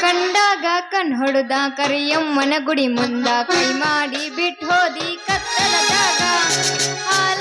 ಕಂಡಾಗ ಕಣ್ ಹೊಡೆದ ಕರಿಯಮ್ಮನ ಗುಡಿ ಮುಂದ ಕೈ ಮಾಡಿ ಬಿಟ್ಟು ಹೋದಿ ಕತ್ತಲ ಜಾಗ ಹಾಲ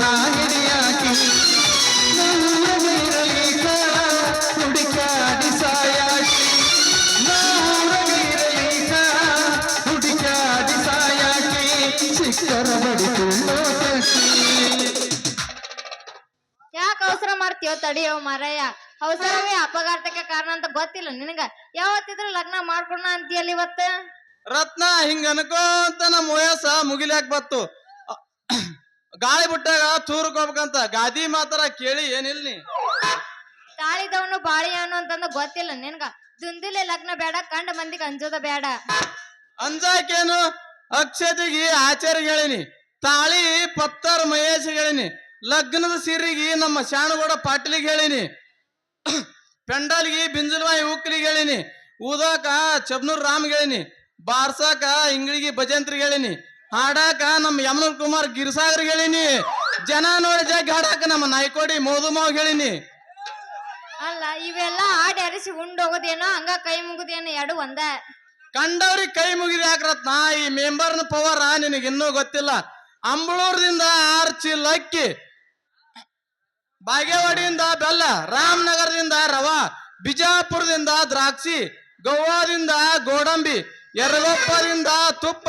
ನಾ ಹಿಡಿಯಾಕಿ ನೂರವಿರಲಿಕ ಹುಡುಕಾಡಿ ಸಾಯಾಕಿ. ನೂರವಿರಲಿಕ ಹುಡುಕಾಡಿ ಸಾಯಾಕಿ. ಸಿಕ್ಕರ ಬಡಿಕೊಳ್ಳೋಕಿ ಯಾಕೆ ಅವಸರ ಮಾಡ್ತೀಯೋ ತಡಿಯೋ ಮಾರಯ್ಯ. ಅವಸರವೇ ಅಪಘಾತಕ್ಕೆ ಕಾರಣ ಅಂತ ಗೊತ್ತಿಲ್ಲ. ನಿನಗ ಯಾವತ್ತಿದ್ರು ಲಗ್ನ ಮಾಡ್ಕೊಳ ಅಂತೀಯಲ್ಲ ಇವತ್ತ? ರತ್ನ ಹಿಂಗ ಅನ್ಕೋಂತ ನಮ್ಮ ವಯಸ್ಸ ಮುಗಿಲ್ಯಾಕ ಬತ್ತು ಗಾಳಿ ಬಿಟ್ಟಾಗ ತೂರ್ಕೋಬೇಕಂತ ಗಾದಿ ಮಾತ್ರ ಕೇಳಿ ಏನಿಲ್ಲ ನೀ? ತಾಳಿದವನು ಬಾಳಿ ಅನ್ನು ಅಂತಂದ ಗೊತ್ತಿಲ್ಲ. ನಿನಗ ದುಂದಿಲೆ ಲಗ್ನ ಬೇಡ ಕಂಡ ಮಂದಿಗೆ ಅಂಜೋದ ಬೇಡ. ಅಂಜಾಕೇನು? ಅಕ್ಷತೆಗೆ ಆಚಾರ್ಯ ಹೇಳಿನಿ. ತಾಳಿ ಪತ್ತರ್ ಮಹೇಶ್ ಹೇಳಿನಿ. ಲಗ್ನದ ಸಿರಿಗಿ ನಮ್ಮ ಶಾಣಗೋಡ ಪಾಟೀಲಿಗೆ ಹೇಳಿನಿ. ಪೆಂಡಾಲ್ಗೆ ಬಿಂಜಲ್ವಾಯಿ ಉಕ್ಲಿಗೆ ಹೇಳಿನಿ ಊದಾಕ ಚಬ್ನೂರ್ ರಾಮ್ ಹೇಳಿನಿ ಬಾರ್ಸಾಕ ಇಂಗ್ಳಿಗಿ ಭಜಂತ್ರಿಗೆ ಹೇಳಿನಿ ಹಾಡಾಕ ನಮ್ಮ ಯಮನೂರ್ ಕುಮಾರ್ ಗಿರಿಸಾಗರ್ ಹೇಳಿನಿ ಜನ ನೋಡಿ ಜಗ್ ಹಾಡಾಕ ನಮ್ಮ ನಾಯ್ಕೋಡಿ ಮೋದುಮಾವ್ ಹೇಳಿನಿ. ಅಲ್ಲ ಇವೆಲ್ಲ ಆಡಿ ಅರಿಸಿ ಉಂಡೋಗೋದೇನೋ ಹಂಗ ಕೈ ಮುಗಿದೇನೋ ಎರಡು ಒಂದ. ಕಂಡವ್ರಿಗೆ ಕೈ ಮುಗಿದ ಯಾಕ್ರತ್ನ ಈ ಮೆಂಬರ್ನ ಪವರ ನಿನಗೆ ಇನ್ನೂ ಗೊತ್ತಿಲ್ಲ. ಅಂಬಳೂರ್ದಿಂದ ಆರ್ಚಿ ಲಕ್ಕಿ ಬಾಗೇವಾಡಿಯಿಂದ ಬೆಲ್ಲ, ರಾಮನಗರದಿಂದ ರವಾ, ಬಿಜಾಪುರದಿಂದ ದ್ರಾಕ್ಷಿ, ಗೋವಾದಿಂದ ಗೋಡಂಬಿ, ಯರಗೊಪ್ಪದಿಂದ ತುಪ್ಪ,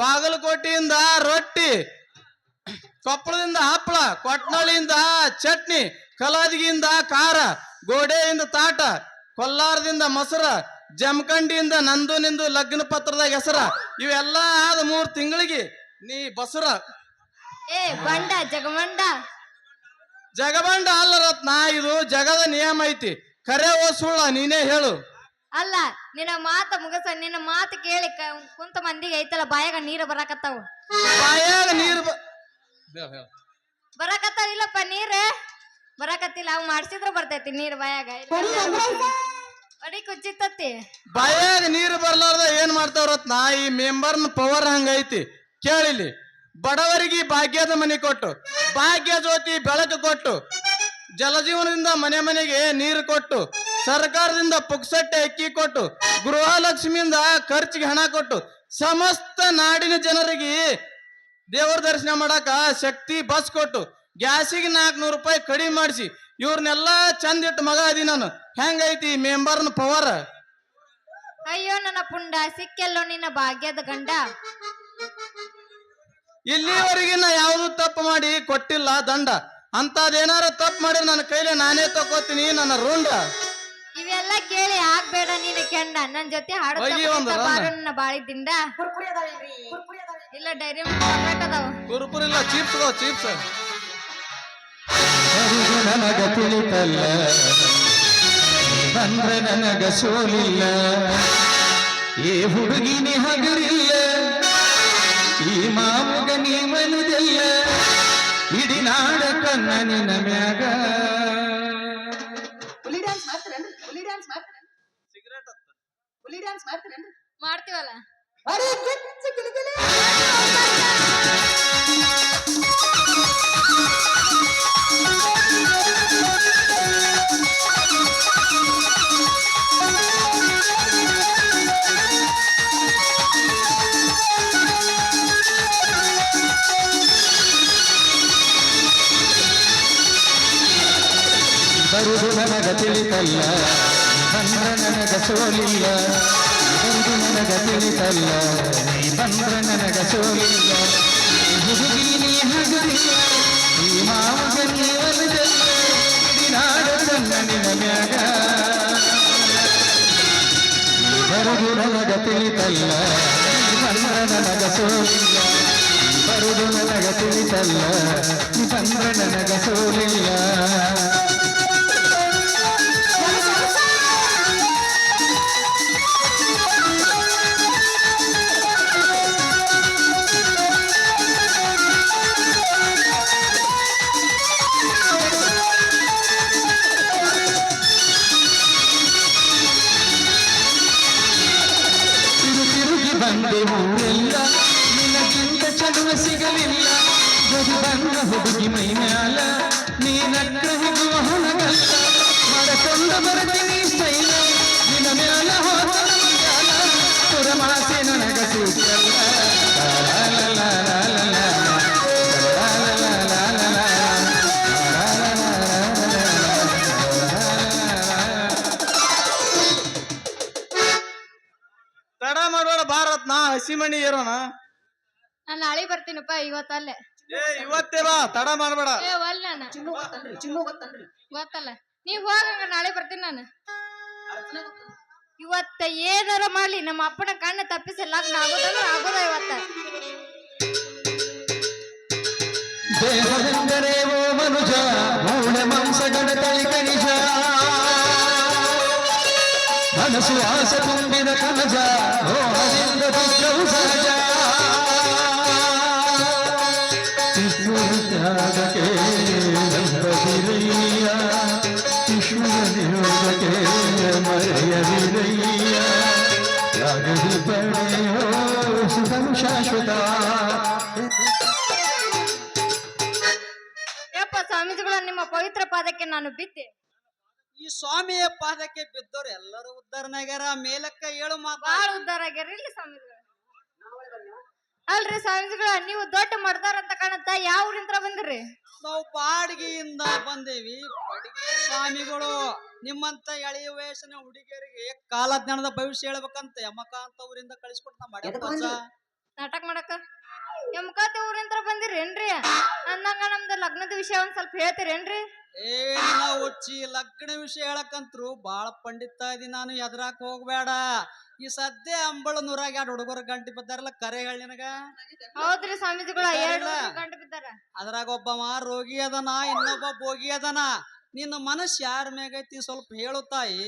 ಬಾಗಲಕೋಟೆಯಿಂದ ರೊಟ್ಟಿ, ಕೊಪ್ಪಳದಿಂದ ಹಪ್ಪಳ ಕೊಟ್ನಳ್ಳಿಯಿಂದ ಚಟ್ನಿ, ಕಲಾದಗಿಯಿಂದ ಖಾರ, ಗೋಡೆಯಿಂದ ತಾಟ, ಕೊಲ್ಲಾರದಿಂದ ಮೊಸರ, ಜಮಖಂಡಿಯಿಂದ ನಂದು ನಿಂದು ಲಗ್ನ ಪತ್ರದಾಗ ಹೆಸರ, ಇವೆಲ್ಲ ಆದ ಮೂರ್ ತಿಂಗಳಿಗೆ ನೀ ಬಸರ. ಏ ಬಂಡ ಜಗಮಂಡ. ಜಗಬಂಡ ಅಲ್ಲ ರತ್ನ ಇದು ಜಗದ ನಿಯಮ ಐತಿ. ಕರೆ ಓ ಸುಳ್ಳ ನೀನೇ ಹೇಳು. ಅಲ್ಲ ನಿನ್ನ ಮಾತ ಮುಗಸ ನಿನ್ನ ಮಾತು ಕೇಳಿ ಕ- ಕುಂತ ಮಂದಿಗೆ ಐತಲ್ಲ ಬಾಯಾಗ ನೀರು ಬರಾಕತ್ತಾವ? ಬಾಯಾಗ ನೀರು ಬ- ಹೇಳ್, ಹೇಳ್. ಬರಾಕತ್ತಾವ ಇಲ್ಲಪ್ಪ ನೀರು? ಬರಾಕತ್ತಿಲ್ಲ ಅವ್ ಮಾಡ್ಸಿದ್ರ ಬರ್ತೈತಿ ನೀರು ಬಾಯಾಗ. ಅಡಿ ಕುಚ್ಚಿತ್ತತಿ ಬಾಯಾಗ ನೀರು ಬರ್ಲಾರ್ದ ಏನ್ ಮಾಡ್ತಾವ್ರತ್? ನಾ ಈ ಮೆಂಬರ್ನ ಪವರ್ ಹಂಗೈತಿ ಕೇಳಿಲಿ ಬಡವರಿಗೆ ಭಾಗ್ಯದ ಮನೆ ಕೊಟ್ಟು, ಭಾಗ್ಯ ಜ್ಯೋತಿ ಬೆಳಕು ಕೊಟ್ಟು, ಜಲಜೀವನದಿಂದ ಮನೆ ಮನೆಗೆ ನೀರು ಕೊಟ್ಟು, ಸರ್ಕಾರದಿಂದ ಪುಕ್ಸಟ್ಟೆ ಅಕ್ಕಿ ಕೊಟ್ಟು, ಗೃಹಲಕ್ಷ್ಮಿಯಿಂದ ಖರ್ಚಿಗೆ ಹಣ ಕೊಟ್ಟು, ಸಮಸ್ತ ನಾಡಿನ ಜನರಿಗೆ ದೇವರ ದರ್ಶನ ಮಾಡಾಕ ಶಕ್ತಿ ಬಸ್ ಕೊಟ್ಟು, ಗ್ಯಾಸಿಗೆ ನಾಲ್ಕುನೂರು ರೂಪಾಯಿ ಕಡಿಮೆ ಮಾಡಿಸಿ, ಇವ್ರನ್ನೆಲ್ಲ ಚಂದ ಇಟ್ಟು ಮಗ ಅದಿ ನಾನು. ಹೆಂಗೈತಿ ಮೆಂಬರ್ನ ಪವರ್? ಅಯ್ಯೋ ನನ್ನ ಪುಂಡ, ಸಿಕ್ಕೆಲ್ಲೋ ನಿನ್ನ ಭಾಗ್ಯದ ಗಂಡ. ಇಲ್ಲಿವರೆಗೆ ನಾ ಯಾವುದು ತಪ್ಪು ಮಾಡಿ ಕೊಟ್ಟಿಲ್ಲ ದಂಡ? ಅಂತದೇನಾರ ತಪ್ಪು ಮಾಡಿ ನನ್ನ ಕೈಲಿ ನಾನೇ ತಕೋತೀನಿ ನನ್ನ ರುಂಡ. ಇವೆಲ್ಲ ಕೇಳಿ ಆಗ್ಬೇಡ ನೀನ ಕೆಂಡ. ನನ್ ಜೊತೆ ಹಾಡೋಣ ಬಾಳಿದ್ದಿಂದ. ಇಲ್ಲ ಡೈರಿ ಅದಾವ. ಇಲ್ಲ ಚೀಪ್ಸ್ ಚೀಪ್ಸ್ ಅರಿವು ನನಗ ತಿಳಿತಲ್ಲ. ಬಂದ್ರೆ ನನಗ ಸೋಲಿಲ್ಲ. ಈ ಹುಡುಗಿನಿ ಹಗರಿಲ್ಲ. ಈ ಮಾವುಗ ನೀ ಮನದಲ್ಲ ಇಡೀ ನಾಡ ಕನ್ನ ನಿನ್ನ ಮ್ಯಾಗ. ಹುಲಿ ಡ್ಯಾನ್ಸ್ ಮಾಡ್ತೀರೇನ್ರಿ? ಹುಲಿ ಡ್ಯಾನ್ಸ್ ಮಾಡ್ತೀರೇನ್ರಿ? ಸಿಗರೇಟ್ ಹುಲಿ ಡ್ಯಾನ್ಸ್ ಮಾಡ್ತೀರೇನ್ರಿ? ಮಾಡ್ತೀವಲ್ಲ. ಅರೆ ಕಿಚ್ಚ ಕಿಲಿಕಿಲಿ. ತಿಳಿತಲ್ಲ ಬಂದ್ರ ನನಗ ಸೋಲಿಲ್ಲ ಬರುದು ನನಗ ತಿಳಿತಲ್ಲ ನೀ ಬಂದ್ರ ನನಗ ಸೋಲಿಲ್ಲ ಈ ಹುಡುಗಿ ಬಿಡುವುದಿಲ್ಲ ಈ ಮಾವಗ ನೀವಲ್ಲದಲ್ಲ ಇಡೀ ನಾಡ ತನ್ನ ನಿನ ಮ್ಯಾಗ ಬರುದು ನನಗ ತಿಳಿತಲ್ಲ ಬಂದ್ರ ನನಗ ಸೋಲಿಲ್ಲ ಬರುದು ನನಗ ತಿಳಿತಲ್ಲ ಬಂದ್ರ ನನಗ ಸೋಲಿಲ್ಲ ಬರ್ತೀನಿ ಸ್ಟೈಲ ನಿನ್ನ ಮ್ಯಾಲ ಹೋದ ಮ್ಯಾಲ ಪುರಮಾಸೆ ನನಗ ತಡ ಮಾಡಬೇಡ ಭಾರತ್ ನಾ ಹಸಿಮಣಿ ಇರೋಣ. ನಾನು ನಾಳೆ ಬರ್ತೀನಪ್ಪ ಇವತ್ತಲ್ಲೇ ಏ ಇವತ್ತೇ ಬಾ ತಡ ಮಾಡಬೇಡ. ಏ ಒಲ್ ನಾನು. ಗೊತ್ತಲ್ಲ. ನೀವ್ ಹೋಗಂಗ ನಾಳೆ ಬರ್ತೀನಿ ನಾನು. ಇವತ್ತ ಏನಾರ ಮಾಡ್ಲಿ ನಮ್ಮ ಅಪ್ಪನ ಕಣ್ಣ ತಪ್ಪಿಸಲ್ಲ ಆಗೋದಂದ್ರೆ ಆಗೋದ ಇವತ್ತ. ದೇಹವೆಂದರೆ ಓ ಮನುಜ ಮೂಢ ಮಾಂಸಗಳ ತಳಿ ಕನಿಜ ಮನಸ್ಸು ಆಸೆ ತುಂಬಿದ ಕನಜ ಓ ಅರಿಂದ ಸಹಜ. ಪವಿತ್ರ ಪಾದಕ್ಕೆ ನಾನು ಬಿದ್ದೆ. ಈ ಸ್ವಾಮಿಯ ಪಾದಕ್ಕೆ ಬಿದ್ದವ್ರು ಎಲ್ಲರೂ ಉದ್ಧಾರನಾಗ್ಯಾರ. ಮೇಲಕ್ಕ ಏಳು ಮಾತಾ ಬಾಳ ಉದ್ಧಾರ ಆಗ್ಯಾರ ಇಲ್ಲಿ ಸ್ವಾಮಿಗಳು. ಅಲ್ರಿ ಸ್ವಾಮಿಗಳು ನೀವು ದೊಡ್ಡ ಮಾಡ್ದಾರ ಅಂತ ಕಾಣುತ್ತ ಯಾವ ಊರಿಂತ್ರ ಬಂದ್ರಿ? ನಾವು ಬಾಡಿಗೆಯಿಂದ ಬಂದೇವಿ. ಬಡಿಗೆ ಸ್ವಾಮಿಗಳು ನಿಮ್ಮಂತ ಎಳೆಯ ವಯಸ್ಸಿನ ಹುಡುಗಿಯರಿಗೆ ಕಾಲಜ್ಞಾನದ ಭವಿಷ್ಯ ಹೇಳ್ಬೇಕಂತ ಯಮಕ ಅಂತ ಊರಿಂದ ಕಳಿಸ್ಕೊಟ್ಟು ನಾ ಎದಕ್ ಮಾಡ್ಯಾರ ನಾಟಕ ಮಾಡಕ ಎಮ್ಕಾತಿ ಊರಿಂತ್ರ ಬಂದಿರೇನ್ರಿ? ಅಂದಂಗ ನಮ್ದು ಲಗ್ನದ ವಿಷಯ ಒಂದ್ ಸ್ವಲ್ಪ ಹೇಳ್ತೀರೇನ್ರಿ? ಏನಿಲ್ಲ ಉಚ್ಚಿ ಲಗ್ನ ವಿಷಯ ಹೇಳಕಂತ್ರು ಬಾಳ ಪಂಡಿತ ಇದೀನಿ ನಾನು ಎದ್ರಾಕ್ ಹೋಗ್ಬೇಡ. ಈ ಸದ್ಯ ಅಂಬಳ ನೂರಾಗ ಎರಡು ಹುಡುಗರ ಗಂಟೆ ಬಿದ್ದಾರಲ್ಲ ಕರೆ ಹೇಳಿ ನಿನಗ. ಹೌದ್ರಿ ಸ್ವಾಮೀಜಿಗಳ ಎರಡು ಒಬ್ಬ ಮಾ ಬಿದ್ದಾರ. ಅದ್ರಾಗ ಒಬ್ಬವ ರೋಗಿ ಅದನ ಇನ್ನೊಬ್ಬ ಭೋಗಿ ಅದನ. ನಿನ್ನ ಮನಸ್ಸು ಯಾರ ಮೇಗೈತಿ ಸ್ವಲ್ಪ ಹೇಳು ತಾಯಿ.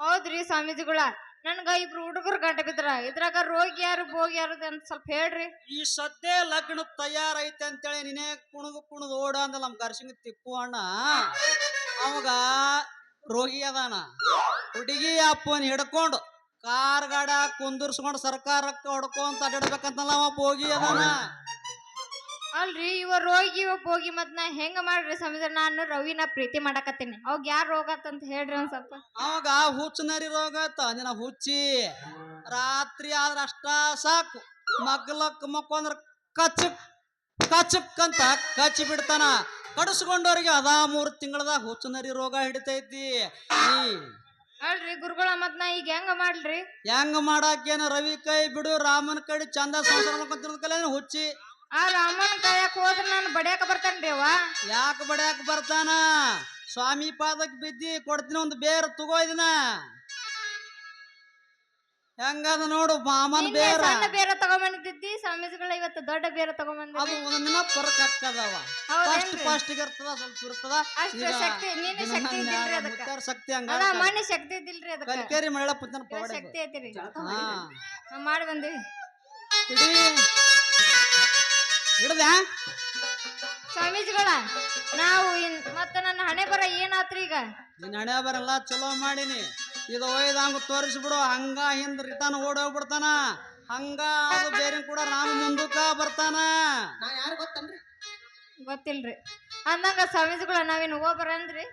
ಹೌದ್ರಿ ಸ್ವಾಮೀಜಿಗಳ ನನ್ಗ ಇಬ್ರು ಹುಡುಗರು ಗಂಟೆ ಬಿದ್ರ. ಇದ್ರಾಗ ರೋಗಿ ಯಾರು, ಭೋಗಿ ಯಾರು ಅಂತ ಸ್ವಲ್ಪ ಹೇಳ್ರಿ. ಈ ಸದ್ಯ ಲಗ್ನ ತಯಾರೈತೆ ಅಂತೇಳಿ ನಿನ್ನೆ ಕುಣದು ಕುಣದು ಓಡ ಅಂದ ನಮ್ ಗರ್ಸಿಂಗ್ ತಿಪ್ಪು ಅಣ್ಣ. ಅವಾಗ ರೋಗಿ ಅದಾನ. ಹುಡುಗಿ ಅಪ್ಪನ ಹಿಡ್ಕೊಂಡು ಕಾರ್ ಗಾಡ ಕುಂದರ್ಸ್ಕೊಂಡು ಸರ್ಕಾರಕ್ಕೆ ಹೊಡ್ಕೊಂತ ಅಡ್ಡಾಡ್ಬೇಕಂತಲ್ಲ ಅವ ಭೋಗಿ ಅದಾನ. ಅಲ್ರಿ ಇವ ರೋಗಿ ಇವ ಹೋಗಿ ಮತ್ ನಾ ಹೆಂಗ ಮಾಡ್ರಿ ಸಮುದ್ರ ನಾನು ರವಿನ ಪ್ರೀತಿ ಮಾಡಕತ್ತೀನಿ. ಅವಾಗ ಯಾರ ರೋಗ ಅಂತ ಹೇಳ್ರಿ ಒಂದ್ ಸ್ವಲ್ಪ. ಅವಾಗ ಹುಚ್ಚು ನರಿ ರೋಗ ಆತ ನಿನ್ನ ಹುಚ್ಚಿ. ರಾತ್ರಿ ಆದ್ರ ಅಷ್ಟ ಸಾಕು. ಮಗ್ಲಕ್ ಮಕ್ಕೊಂದ್ರ ಕಚಕ್ ಕಚಕ್ ಅಂತ ಕಚ್ಚಿ ಬಿಡ್ತಾನ. ಕಡಿಸ್ಕೊಂಡವ್ರಿಗೆ ಅದಾ ಮೂರು ತಿಂಗಳದಾಗ ಹುಚ್ಚು ನರಿ ರೋಗ ಹಿಡಿತೈತಿ. ಈ ಅಲ್ರಿ ಗುರುಗಳ ಮತ್ ನಾ ಈಗ ಹೆಂಗ ಮಾಡ್ಲ್ರಿ ಹೆಂಗ ಮಾಡಾಕೇನ ರವಿ ಕೈ ಬಿಡು ರಾಮನ ಕಡೆ ಚಂದ ಸಂಸಾರ ಮಾಡ್ಕೊಂತಿರೋದ್ ಕಲೆ ಹುಚ್ಚಿ. ಆ ರಾಮನ ಕಾಯಕ್ ಹೋದ್ರ ನಾನು ಬಡಿಯಾಕ ಬರ್ತಾನ್ರಿವ ಯಾಕೆ ಬಡ್ಯಾಕ ಬರ್ತಾನ? ಸ್ವಾಮಿ ಪಾದಕ್ ಬಿದ್ದಿ ಕೊಡ್ತೀನಿ ಒಂದು ಬೇರ್ ತಗೋ ಇದನ್ನ. ಹೆಂಗದ ನೋಡು ಮಾಮನ್ ಬೇರ. ಸಣ್ಣ ಬೇರೆ ತಗೊಂಬಂದಿದ್ದಿ ಸ್ವಾಮೀಜಿಗಳ ಇವತ್ತು ದೊಡ್ಡ ಬೇರೆ ಅದು ತಗೊಂಬಂದಿದ್ರಿ ಒಂದಿನ ಪರಕ್ ಹಾಕದವ ಫಸ್ಟ್ ಹೌದೇನ್ರಿ ಫಸ್ಟ್ ಇರ್ತದ ಸ್ವಲ್ಪ ಇರ್ತದ. ಅಷ್ಟು ಶಕ್ತಿ ನೀನು ಶಕ್ತಿ ಇದ್ದಿಲ್ರಿ ಅದಕ್ಕ. ಮುತ್ತಾರ ಶಕ್ತಿ ಹಂಗ ಅಲ್ಲ ಮಣ್ಣಿ ಶಕ್ತಿ ಇದ್ದಿಲ್ರಿ ಅದಕ್ಕ. ಕಲ್ಕೇರಿ ಮಳೆ ಪುತ್ತನ ಪವಾಡ ಶಕ್ತಿ ಐತಿರಿ. ಹಾ. ಮಾಡಿ ಬಂದಿವಿ. ಹಿಡಿ ಹಿಡ್ದ್ಯಾ ಸ್ವಾಮೀಜಿಗಳ ನಾವು ಇನ್ ಮತ್ತ ನನ್ನ ಹಣೆ ಬರ ಏನಾತ್ರಿ ಈಗ? ನಿನ್ನ ಹಣೆ ಬರಲ್ಲ ಚಲೋ ಮಾಡೀನಿ. ಇದು ಒಯ್ದಂಗ ತೋರಿಸ್ಬಿಡು ಹಂಗ ಹಿಂದ್ ರಿಟರ್ನ್ ಓಡೋಗ್ಬಿಡ್ತಾನ. ಹಂಗ ಅದು ಬೇರೆ ಕೂಡ ರಾಮ ಮುಂದಕ್ಕ ಬರ್ತಾನ. ನಾ ಯಾರು ಗೊತ್ತನ್ರಿ? ಗೊತ್ತಿಲ್ರಿ. ಅಂದಂಗ ಸ್ವಾಮೀಜಿಗಳ ನಾವೇನು ಹೋಗ್ಬರಂದ್ರಿ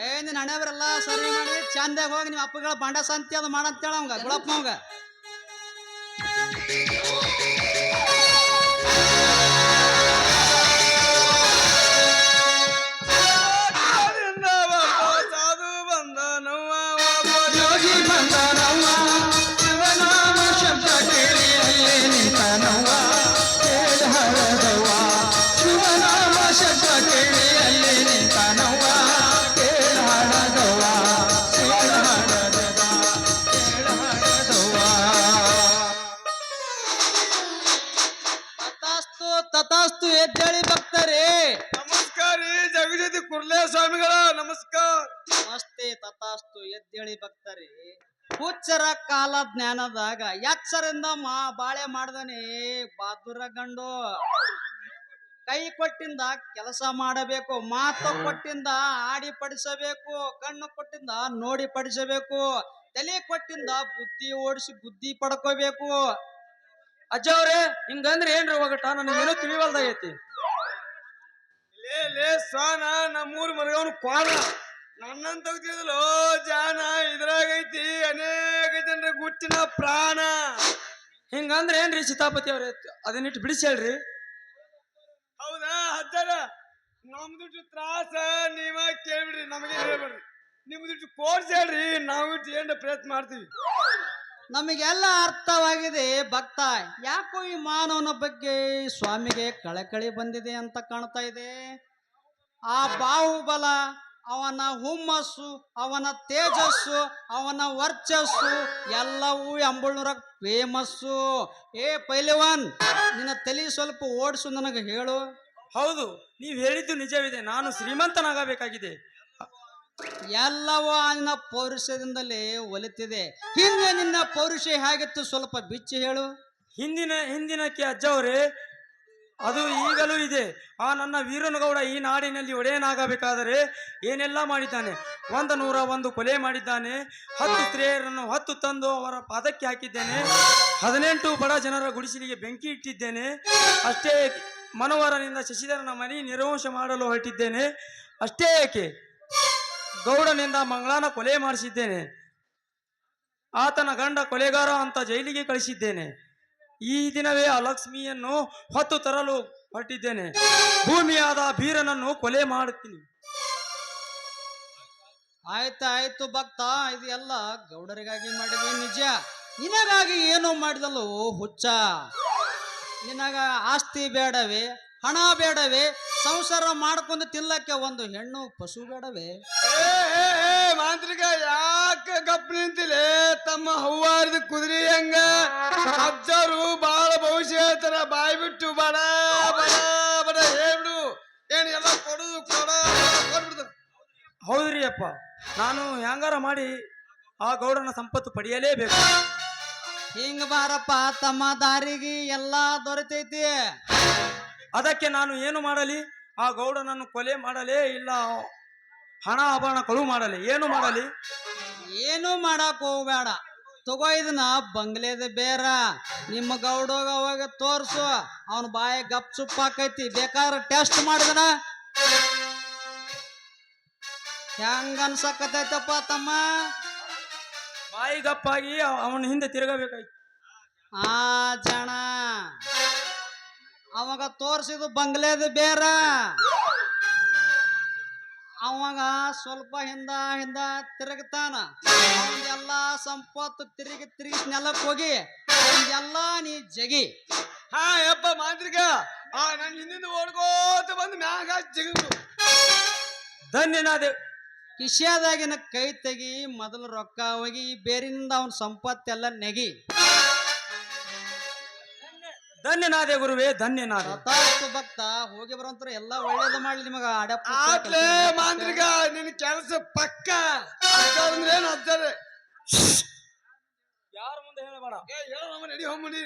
ಏ ನಿನ್ನ ಹಣೆ ಬರಲ್ಲ ಸರಿ ಮಾಡಿ ಚಂದಾಗ ಹೋಗಿ ನಿಮ್ಮ ಅಪ್ಪಗಳ ಬಂಡ ಸಂತಿ ಅದು ಮಾಡಂತೇಳ ಅವಂಗ ಗುಳಪ್ಪ ಅವಂಗ. ಯೋಗಿ ಬಂದನವ್ವ ಮುಗಿದೈತಿ ಕುರ್ಲೆ ಸ್ವಾಮಿಗಳ ನಮಸ್ಕಾರ. ಮಸ್ತಿ ತಥಾಸ್ತು, ಎದ್ದೇಳಿ ಭಕ್ತರಿ. ಹುಚ್ಚರ ಕಾಲ ಜ್ಞಾನದಾಗ ಎಚ್ಚರಿಂದ ಮಾ ಬಾಳೆ ಮಾಡ್ದನೆ ಬಾದುರ ಗಂಡು. ಕೈ ಕೊಟ್ಟಿಂದ ಕೆಲಸ ಮಾಡಬೇಕು, ಮಾತು ಕೊಟ್ಟಿಂದ ಆಡಿ ಪಡಿಸಬೇಕು, ಕಣ್ಣು ಕೊಟ್ಟಿಂದ ನೋಡಿ ಪಡಿಸಬೇಕು, ತಲೆ ಕೊಟ್ಟಿಂದ ಬುದ್ಧಿ ಓಡಿಸಿ ಬುದ್ಧಿ ಪಡ್ಕೋಬೇಕು. ಅಜ್ಜವ್ರೆ ಹಿಂಗಂದ್ರೆ ಏನ್ರಿ ಒಗಟ ನನಗೇನು ತಿಳಿವಲ್ದಾಗೈತಿ ಲೇ ಸ್ವಾನ ನಮ್ಮೂರ್ ಮರಗವನು ಕ್ವಾನ ನನ್ನಂತ ತಿಳಿದಲು ಜಾನ ಇದ್ರಾಗೈತಿ ಅನೇಕ ಜನರ ಗುಟ್ಟಿನ ಪ್ರಾಣ. ಹಿಂಗಂದ್ರೆ ಏನ್ರಿ ಸೀತಾಪತಿ ಅವ್ರೆ ಅದನ್ನಿಟ್ಟು ಬಿಡಿಸಿ ಹೇಳ್ರಿ. ಹೌದಾ ಹತ್ತಾರ ನಮ್ದುಟ್ಟು ತ್ರಾಸ ನೀವ ಕೇಳ್ಬಿಡ್ರಿ ನಮಗೆ ಹೇಳ್ಬೇಡ್ರಿ. ನಿಮ್ದುಟ್ಟು ಕೋರ್ಸ್ ಹೇಳ್ರಿ ನಾವು ಇಟ್ಟು ಏನ್ ಪ್ರಯತ್ನ ಮಾಡ್ತೀವಿ. ನಮಗೆಲ್ಲ ಅರ್ಥವಾಗಿದೆ ಭಕ್ತ ಯಾಕೋ ಈ ಮಾನವನ ಬಗ್ಗೆ ಸ್ವಾಮಿಗೆ ಕಳಕಳಿ ಬಂದಿದೆ ಅಂತ ಕಾಣ್ತಾ ಇದೆ. ಆ ಬಾಹುಬಲ ಅವನ ಹುಮ್ಮಸ್ಸು ಅವನ ತೇಜಸ್ಸು ಅವನ ವರ್ಚಸ್ಸು ಎಲ್ಲವೂ ಎಂಬಳ್ನೂರ ಫೇಮಸ್ಸು ಏ ಪೈಲವಾನ್ ನಿನ್ನ ತಲೆ ಸ್ವಲ್ಪ ಓಡಿಸು ನನಗೆ ಹೇಳು. ಹೌದು ನೀವು ಹೇಳಿದ್ದು ನಿಜವಿದೆ. ನಾನು ಶ್ರೀಮಂತನಾಗಬೇಕಾಗಿದೆ. ಎಲ್ಲವೂ ನಿನ್ನ ಪೌರುಷದಿಂದಲೇ ಒಲಿತಿದೆ. ಹಿಂದೆ ನಿನ್ನ ಪೌರುಷ ಹೇಗಿತ್ತು ಸ್ವಲ್ಪ ಬಿಚ್ಚಿ ಹೇಳು. ಹಿಂದಿನ ಹಿಂದಿನಕ್ಕೆ ಅಜ್ಜ ಅವರೇ ಅದು ಈಗಲೂ ಇದೆ. ಆ ನನ್ನ ವೀರನಗೌಡ ಈ ನಾಡಿನಲ್ಲಿ ಒಡೆಯನಾಗಬೇಕಾದರೆ ಏನೆಲ್ಲ ಮಾಡಿದ್ದಾನೆ? ಒಂದು ನೂರ ಒಂದು ಕೊಲೆ ಮಾಡಿದ್ದಾನೆ. ಹತ್ತು ಸ್ತ್ರೀಯರನ್ನು ಹತ್ತು ತಂದು ಅವರ ಪಾದಕ್ಕೆ ಹಾಕಿದ್ದೇನೆ. ಹದಿನೆಂಟು ಬಡ ಜನರ ಗುಡಿಸಲಿಗೆ ಬೆಂಕಿ ಇಟ್ಟಿದ್ದೇನೆ. ಅಷ್ಟೇ ಮನೋಹರನಿಂದ ಶಶಿಧರನ ಮನೆ ನಿರ್ವಂಶ ಮಾಡಲು ಹೊರಟಿದ್ದೇನೆ. ಅಷ್ಟೇ ಏಕೆ? ಗೌಡನಿಂದ ಮಂಗಳಾನ ಕೊಲೆ ಮಾಡಿಸಿದ್ದೇನೆ. ಆತನ ಗಂಡ ಕೊಲೆಗಾರ ಅಂತ ಜೈಲಿಗೆ ಕಳಿಸಿದ್ದೇನೆ. ಈ ದಿನವೇ ಆ ಲಕ್ಷ್ಮಿಯನ್ನು ಹೊತ್ತು ತರಲು ಹೊರಟಿದ್ದೇನೆ. ಭೂಮಿಯಾದ ಬೀರನನ್ನು ಕೊಲೆ ಮಾಡುತ್ತೀನಿ. ಆಯ್ತು ಆಯ್ತು ಭಕ್ತ, ಇದು ಎಲ್ಲ ಗೌಡರಿಗಾಗಿ ಮಾಡಿದೆ ನಿಜ. ನಿನಗಾಗಿ ಏನು ಮಾಡಿದಲು ಹುಚ್ಚ. ನಿನಗ ಆಸ್ತಿ ಬೇಡವೇ? ಹಣ ಬೇಡವೇ? ಸಂಸಾರ ಮಾಡ್ಕೊಂಡು ತಿಲ್ಲಕ್ಕೆ ಒಂದು ಹೆಣ್ಣು ಪಶು ಬೇಡವೇ? ಮಾಂತ್ರಿಕ ಯಾಕೆ ಗಪ್ ನಿಂತಿಲೆ? ತಮ್ಮ ಹೂವಾರದ ಕುದುರೆ ಹೆಂಗ? ಅಜ್ಜರು ಬಾಳ ಭವಿಷ್ಯ ಹೇಳ್ತಾರ ಬಾಯ್ ಬಿಟ್ಟು ಬಡ. ಬಡ ಬಡ ಹೇಳು ಏನು ಎಲ್ಲ ಕೊಡುದು ಕೊಡ ಕೊಡ್ಬಿಡ್ತಾರ ಹೌದ್ರಿ ಅಪ್ಪ ನಾನು ಹ್ಯಾಂಗಾರ ಮಾಡಿ ಆ ಗೌಡನ ಸಂಪತ್ತು ಪಡೆಯಲೇಬೇಕು. ಹಿಂಗ ಬಾರಪ್ಪ ತಮ್ಮ ದಾರಿಗೆ ಎಲ್ಲಾ ದೊರೆತೈತಿ. ಅದಕ್ಕೆ ನಾನು ಏನು ಮಾಡಲಿ? ಆ ಗೌಡನನ್ನು ಕೊಲೆ ಮಾಡಲೇ ಇಲ್ಲ. ಹಣ ಆಭರಣ ಕಳು ಮಾಡಲಿ. ಏನು ಮಾಡಲಿ? ಏನು ಮಾಡಕ್ ಹೋಗ್ಬೇಡ. ತಗೋ ಇದನ್ನ ಬಂಗ್ಲೆದ ಬೇರ. ನಿಮ್ಮ ಗೌಡಗ ಅವಾಗ ತೋರ್ಸು. ಅವನ ಬಾಯ ಗಪ್ ಚುಪ್ ಹಾಕೈತಿ ಬೇಕಾದ್ರೆ ಟೆಸ್ಟ್ ಮಾಡಿದನ. ಹೆಂಗ ಅನ್ಸಕತೈತಪ್ಪ ತಮ್ಮ? ಬಾಯಿ ಗಪ್ಪಾಗಿ ಅವನ ಹಿಂದೆ ತಿರುಗಬೇಕಾಯ್ತು. ಆ ಜನ ಅವಾಗ ತೋರ್ಸಿದು ಬಂಗ್ಲೆದ ಬೇರ. ಅವಾಗ ಸ್ವಲ್ಪ ಹಿಂದ ಹಿಂದ ತಿರುಗ್ತಾನ. ಅವನ್ದೆಲ್ಲ ಸಂಪತ್ತು ತಿರುಗಿ ತಿರುಗಿ ನೆಲಕ್ಕೆ ಹೋಗಿ ಅವನ್ದೆಲ್ಲ ನೀ ಜಗಿ. ಹಾ ಯಪ್ಪ ಮಾಂತ್ರಿಕ ಆ ನನ್ ಹಿಂದಿಂದ ಓಡ್ಕೋತ ಬಂದು ಮ್ಯಾಗ ಜಿಗಿದು ಧನ್ಯನಾದೆ. ಕಿಶಿಯಾದಾಗಿನ ಕೈ ತೆಗಿ ಮೊದಲು ರೊಕ್ಕ ಹೋಗಿ ಬೇರಿಂದ ಅವನ ಸಂಪತ್ತೆಲ್ಲ ನೆಗಿ. ಧನ್ಯನಾದೆ ಗುರುವೇ ಧನ್ಯನಾದೆ. ಭಕ್ತ ಹೋಗಿ ಬರೋಂತರ ಎಲ್ಲ ಒಳ್ಳೇದು ಮಾಡ್ಲಿ ನಿಮಗ ಅಡಪ್ಪ ಆಟ್ಲೆ ಮಾಂತ್ರಿಕ ನಿನ್ ಕೆಲಸ ಪಕ್ಕ. ಅಂದ್ರೆ ಏನು ಯಾರ ಮುಂದೆ ಹೇಳಬೇಡ. ಏ ಹೇಳ ನಡಿ ಹೋಗ್ಬಿಡಿ